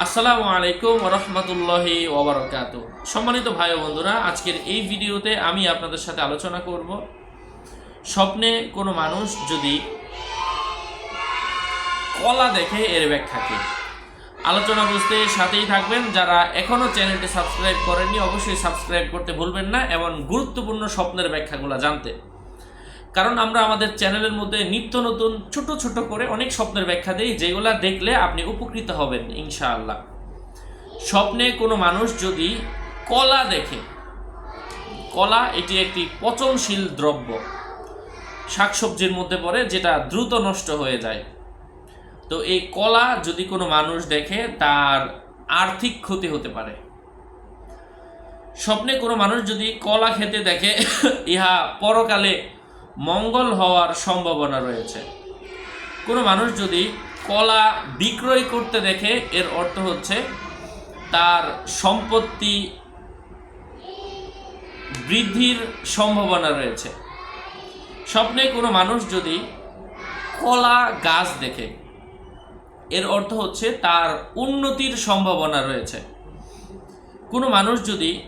আসসালামু আলাইকুম রহমতুল্লাহি ওবরকাত সম্মানিত ভাই বন্ধুরা, আজকের এই ভিডিওতে আমি আপনাদের সাথে আলোচনা করব, স্বপ্নে কোনো মানুষ যদি কলা দেখে এর ব্যাখ্যা কি? আলোচনা বুঝতে সাথেই থাকবেন। যারা এখনও চ্যানেলটি সাবস্ক্রাইব করেননি, অবশ্যই সাবস্ক্রাইব করতে ভুলবেন না এমন গুরুত্বপূর্ণ স্বপ্নের ব্যাখ্যাগুলো জানতে। কারণ আমরা আমাদের চ্যানেলের মধ্যে নিত্য নতুন, ছোট ছোট করে অনেক স্বপ্নের ব্যাখ্যা দিই, যেগুলা দেখলে আপনি উপকৃত হবেন, ইনশাআল্লাহ। স্বপ্নে কোনো মানুষ যদি কলা দেখে, কলা এটি একটি পচনশীল দ্রব্য। শাকসবজির মধ্যে পড়ে, যেটা দ্রুত নষ্ট হয়ে যায়। তো এই কলা যদি কোনো মানুষ দেখে, তার আর্থিক ক্ষতি হতে পারে। স্বপ্নে কোনো মানুষ যদি কলা খেতে দেখে, ইহা পরকালে মঙ্গল হওয়ার সম্ভাবনা রয়েছে। কোনো মানুষ যদি কলা বিক্রয় করতে দেখে, এর অর্থ হচ্ছে তার সম্পত্তি বৃদ্ধির সম্ভাবনা রয়েছে। স্বপ্নে কোনো মানুষ যদি কলা গাছ দেখে, এর অর্থ হচ্ছে তার উন্নতির সম্ভাবনা রয়েছে। কোনো মানুষ যদি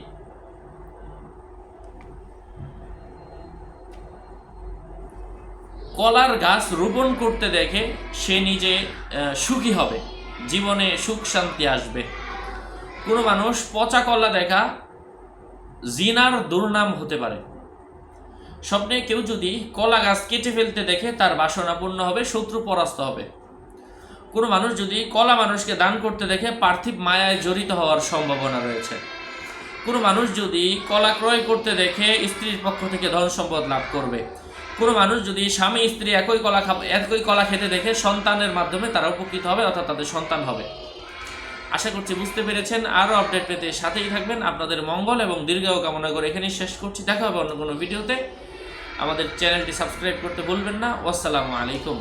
কলার গাছ রোপণ করতে দেখে সে নিজে সুখী হবে। জীবনে সুখ শান্তি আসবে। কোনো মানুষ পচা কলা দেখা জিনার দুর্নাম হতে পারে। স্বপ্নে কেউ যদি কলা গাছ কেটে ফেলতে দেখে, তার বাসনা পূর্ণ হবে, শত্রু পরাস্ত হবে। কোনো মানুষ যদি কলা মানুষকে দান করতে দেখে, পার্থিব মায়ায় জড়িত হওয়ার সম্ভাবনা রয়েছে। কোনো মানুষ যদি কলা ক্রয় করতে দেখে, স্ত্রীর পক্ষ থেকে ধন সম্পদ লাভ করবে। কোনো মানুষ যদি স্বামী, স্ত্রী একই কলা একই কলা খেতে দেখে সন্তানের মাধ্যমে তারা উপকৃত হবে অর্থাৎ তাদের সন্তান হবে। আশা করছি বুঝতে পেরেছেন। আরও আপডেট পেতে সাথেই থাকবেন। আপনাদের মঙ্গল এবং দীর্ঘ কামনা করে এখানেই শেষ করছি। দেখা হবে অন্য কোনো ভিডিওতে। আমাদের চ্যানেলটি সাবস্ক্রাইব করতে ভুলবেন না। আসসালামু আলাইকুম।